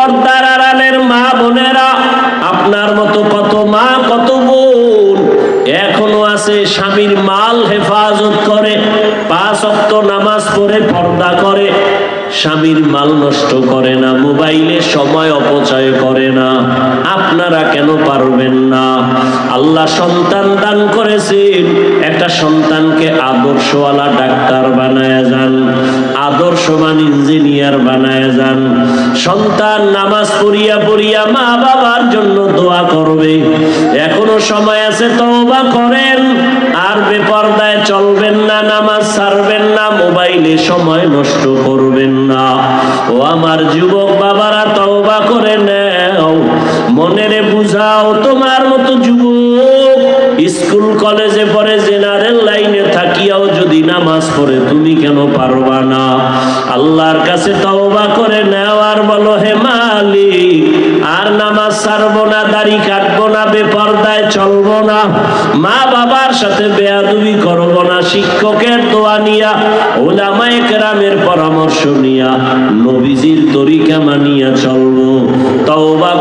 পর্দার আড়ালের মা বোনেরা, আপনার মতো কত মা, কত বোন, এখনও আছে স্বামীর মাল হেফাজত করে, পাঁচ অক্ত নামাজ পড়ে পর্দা করে, স্বামীর মাল নষ্ট করে না, মোবাইলে সময় অপচয় করে না। আপনারা কেন পারবেন না? আল্লাহ সন্তান দান করেছেন, একটা সন্তানকে আদর্শওয়ালা ডাক্তার বানায় যান। আদর্শবান ইঞ্জিনিয়ার বানায় যান। সন্তান নামাজ পড়িয়া পড়িয়া মা বাবার জন্য দোয়া করবে। এখনও সময় আছে, তওবা করেন। আর বেপরদায় চলবেন না, নামাজ ছাড়বেন না, মোবাইলে সময় নষ্ট করবেন না। ও আমার যুবক বাবারা, তওবা করে নেও। মনেরে বুঝাও, তোমার মতো যুবক স্কুল, কলেজে পড়ে নামাজ পড়ে তুমি কেন পারবা না? আল্লাহর কাছে তওবা করে নেও আর বলো, হে মালিক, আর নামাজ ছাড়বো না, দাড়ি কাটবো না, বেপরদায় চলবো না। মা বাবার সাথে বেয়াদুবি করব না, শিক্ষকের দোয়া নিয়া, ওলামায়ে কেরামের পরামর্শ নিয়া, নবীজির তরিকা মানিয়া চলবো। তওবা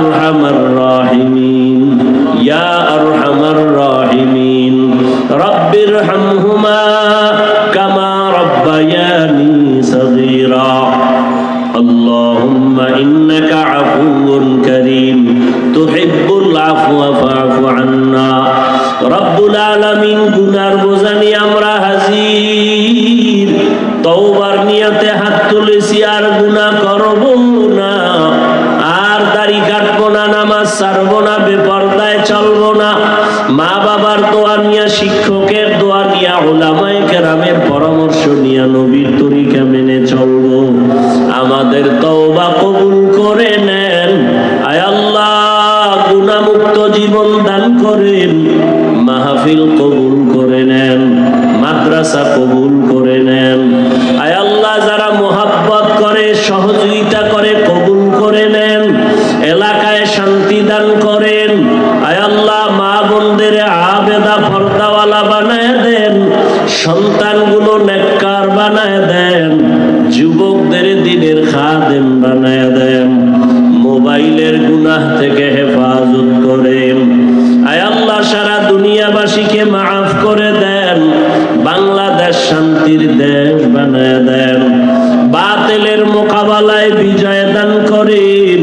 আরহামার রাহিম। মা বাবার দোয়া নিয়া, শিক্ষকের দোয়া নিয়া ওলামায় কেরামের পরামর্শ নিয়া নবীর তরিকা মেনে চলব। আমাদের তওবা কবুল করে নেন। আয় আল্লাহ গুণামুক্ত জীবন দান করেন। মাহফিল কবুল করে নেন। মাদ্রাসা কবুল পর্দাওয়ালা বানায় দেন, সন্তানগুলো নেককার বানায় দেন, যুবকদের দিনের খাদেম বানায় দেন, মোবাইলের গুনাহ থেকে হেফাজত করেন। আয় আল্লাহ, সারা দুনিয়াবাসীকে মাফ করে দেন, বাংলাদেশ শান্তির দেশ বানায় দেন। বাতিলের মোকাবেলায় বিজয় দান করেন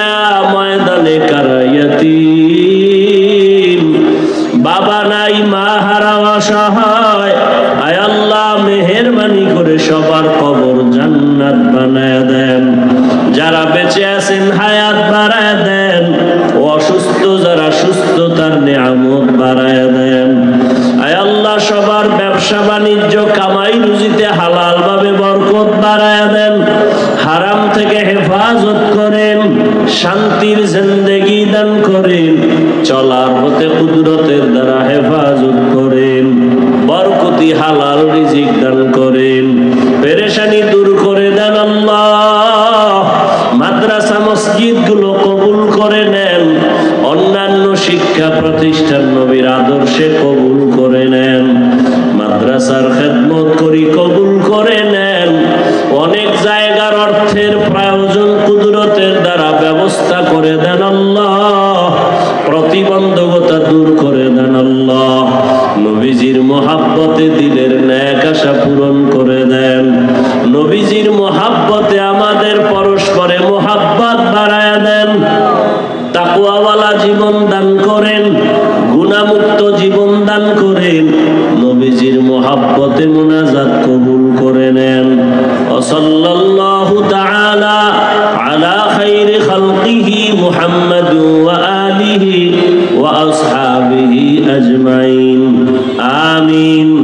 সবার কবর জান্নাত বানায় দেন। যারা বেঁচে আছেন, হায়াত বাড়ায় দেন। অসুস্থ, যারা সুস্থতার নিয়ামত বাড়ায় দেন। আয় আল্লাহ, সবার ব্যবসা বাণিজ্য, কামাই রুজিতে হালাল ভাবে বরকত বাড়ায় দেন। হারাম থেকে হেফাজত করেন, শান্তির জিন্দেগি দান করেন। তাকুয়াওয়ালা জীবন দান করেন, গুণামুক্ত জীবন দান করেন, নবীজির মোহাব্বতে মোনাজাত কবুল করে নেন। ওসল্লাল্লাহু তাআলা আলা খাইরি খালকিহি ওয়া আলিহি ওয়া আসহাবিহি আজমাইন। আমিন।